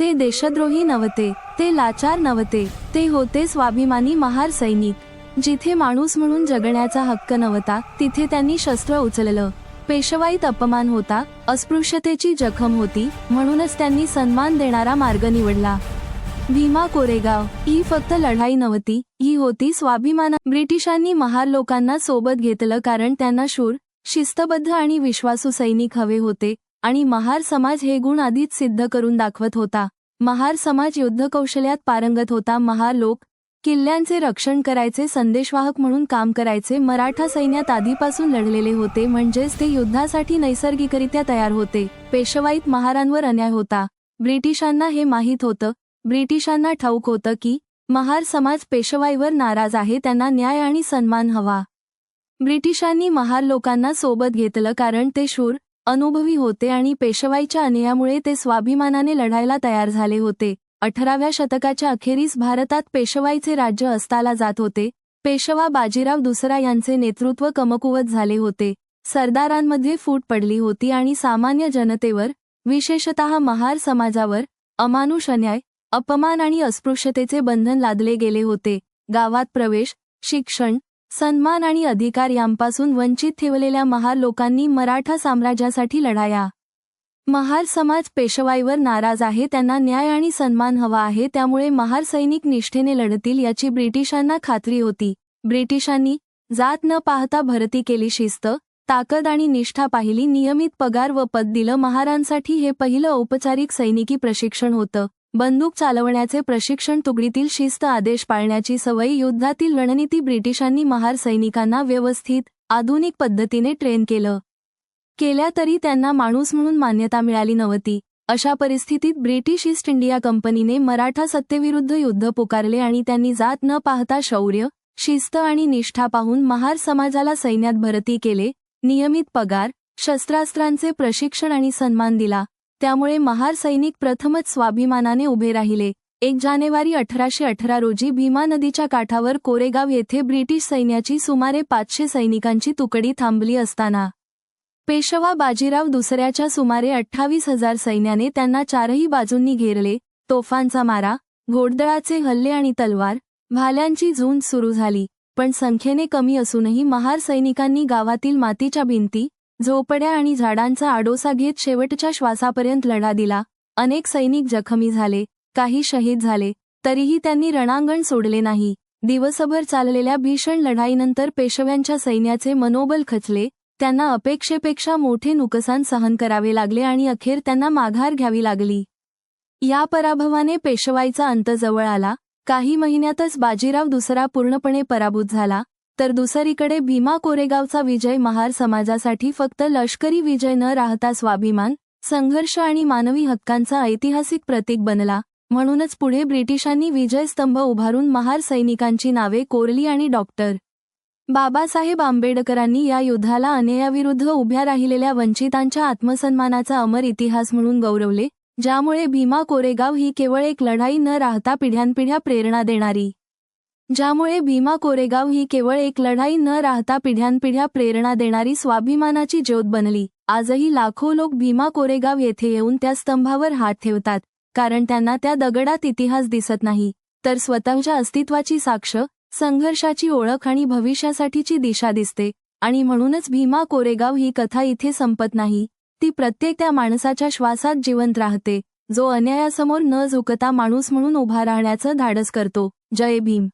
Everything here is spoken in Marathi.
ते देशद्रोही नव्हते ते लाचार नव्हते ते होते स्वाभिमानी महार सैनिक. जिथे माणूस म्हणून जगण्याचा हक्क नव्हता तिथे त्यांनी शस्त्र उचललं. पेशवाईत अपमान होता अस्पृश्यतेची जखम होती म्हणूनच त्यांनी सन्मान देणारा मार्ग निवडला. भीमा कोरेगाव ही फक्त लढाई नव्हती ही होती स्वाभिमान ब्रिटिशांनी महार लोकांना सोबत घेतलं कारण त्यांना शूर शिस्तबद्ध आणि विश्वासू सैनिक हवे होते आणि महार समाज हे गुण आधीच सिद्ध करून दाखवत होता. महार समाज युद्धकौशल्यात पारंगत होता. महार लोक किल्ल्यांचे रक्षण करायचे संदेशवाहक म्हणून काम करायचे. मराठा सैन्यात आधीपासून लढलेले होते म्हणजेच ते युद्धासाठी नैसर्गिकरित्या तयार होते. पेशवाईत महारांवर अन्याय होता. ब्रिटिशांना हे माहीत होतं. ब्रिटिशांना ठाऊक होतं की महार समाज पेशवाईवर नाराज आहे त्यांना न्याय आणि सन्मान हवा. ब्रिटिशांनी महार लोकांना सोबत घेतलं कारण ते शूर अनुभवी होते आणि पेशवाईच्या अन्यायामुळे ते स्वाभिमानाने लढायला तयार झाले होते. अठराव्या शतकाच्या अखेरीस भारतात पेशवाईचे राज्य अस्ताला जात होते. पेशवा बाजीराव दुसरा यांचे नेतृत्व कमकुवत झाले होते. सरदारांमध्ये फूट पडली होती आणि सामान्य जनतेवर विशेषतः महार समाजावर अमानुष अन्याय अपमान आणि अस्पृश्यतेचे बंधन लादले गेले होते. गावात प्रवेश शिक्षण सन्मान आणि अधिकार यांपासून वंचित ठेवलेल्या महार लोकांनी मराठा साम्राज्यासाठी लढाया. महार समाज पेशवाईवर नाराज आहे त्यांना न्याय आणि सन्मान हवा आहे त्यामुळे महार सैनिक निष्ठेने लढतील याची ब्रिटिशांना खात्री होती. ब्रिटिशांनी जात न पाहता भरती केली शिस्त ताकद आणि निष्ठा पाहिली नियमित पगार व पद दिलं महारांसाठी हे पहिलं औपचारिक सैनिकी प्रशिक्षण होतं. बंदूक चालवण्याचे प्रशिक्षण तुकडीतील शिस्त आदेश पाळण्याची सवयी युद्धातील रणनीती ब्रिटिशांनी महार सैनिकांना व्यवस्थित आधुनिक पद्धतीने ट्रेन केलं. केल्या तरी त्यांना माणूस म्हणून मान्यता मिळाली नव्हती. अशा परिस्थितीत ब्रिटिश ईस्ट इंडिया कंपनीने मराठा सत्तेविरुद्ध युद्ध पुकारले आणि त्यांनी जात न पाहता शौर्य शिस्त आणि निष्ठा पाहून महार समाजाला सैन्यात भरती केले नियमित पगार शस्त्रास्त्रांचे प्रशिक्षण आणि सन्मान दिला. त्यामुळे महार सैनिक प्रथमच स्वाभिमानाने उभे राहिले. एक जानेवारी अठराशे अठरा रोजी भीमा नदीच्या काठावर कोरेगाव येथे ब्रिटिश सैन्याची सुमारे पाचशे सैनिकांची तुकडी थांबली असताना पेशवा बाजीराव दुसऱ्याच्या सुमारे अठ्ठावीस हजार सैन्याने त्यांना चारही बाजूंनी घेरले. तोफांचा मारा घोडदळाचे हल्ले आणि तलवार भाल्यांची झुंज सुरू झाली. पण संख्येने कमी असूनही महार सैनिकांनी गावातील मातीच्या भिंती झोपड्या आणि झाडांचा आडोसा घेत शेवटच्या श्वासापर्यंत लढा दिला. अनेक सैनिक जखमी झाले काही शहीद झाले तरीही त्यांनी रणांगण सोडले नाही. दिवसभर चाललेल्या भीषण लढाईनंतर पेशव्यांच्या सैन्याचे मनोबल खचले त्यांना अपेक्षेपेक्षा मोठे नुकसान सहन करावे लागले आणि अखेर त्यांना माघार घ्यावी लागली. या पराभवाने पेशवाईचा अंत जवळ आला. काही महिन्यातच बाजीराव दुसरा पूर्णपणे पराभूत झाला. तर दुसरीकडे भीमा कोरेगावचा विजय महार समाजासाठी फक्त लष्करी विजय न राहता स्वाभिमान संघर्ष आणि मानवी हक्कांचा ऐतिहासिक प्रतीक बनला. म्हणूनच पुढे ब्रिटिशांनी विजयस्तंभ उभारून महार सैनिकांची नावे कोरली आणि डॉक्टर बाबासाहेब आंबेडकरांनी या युद्धाला अन्यायाविरुद्ध उभ्या राहिलेल्या वंचितांच्या आत्मसन्मानाचा अमर इतिहास म्हणून गौरवले ज्यामुळे भीमा कोरेगाव ही केवळ एक लढाई न राहता पिढ्यानपिढ्या प्रेरणा देणारी. ज्यामुळे भीमा कोरेगाव ही केवळ एक लढाई न राहता पिढ्यानपिढ्या प्रेरणा देणारी स्वाभिमानाची ज्योत बनली. आजही लाखो लोक भीमा कोरेगाव येथे येऊन त्या स्तंभावर हात ठेवतात कारण त्यांना त्या दगडात इतिहास दिसत नाही. तर स्वतःच्या अस्तित्वाची साक्ष संघर्षाची ओळख आणि भविष्यासाठीची दिशा दिसते. आणि म्हणूनच भीमा कोरेगाव ही कथा इथे संपत नाही. ती प्रत्येक त्या माणसाच्या श्वासात जिवंत राहते जो अन्यायासमोर न झुकता माणूस म्हणून उभा राहण्याचं धाडस करतो. जय भीम.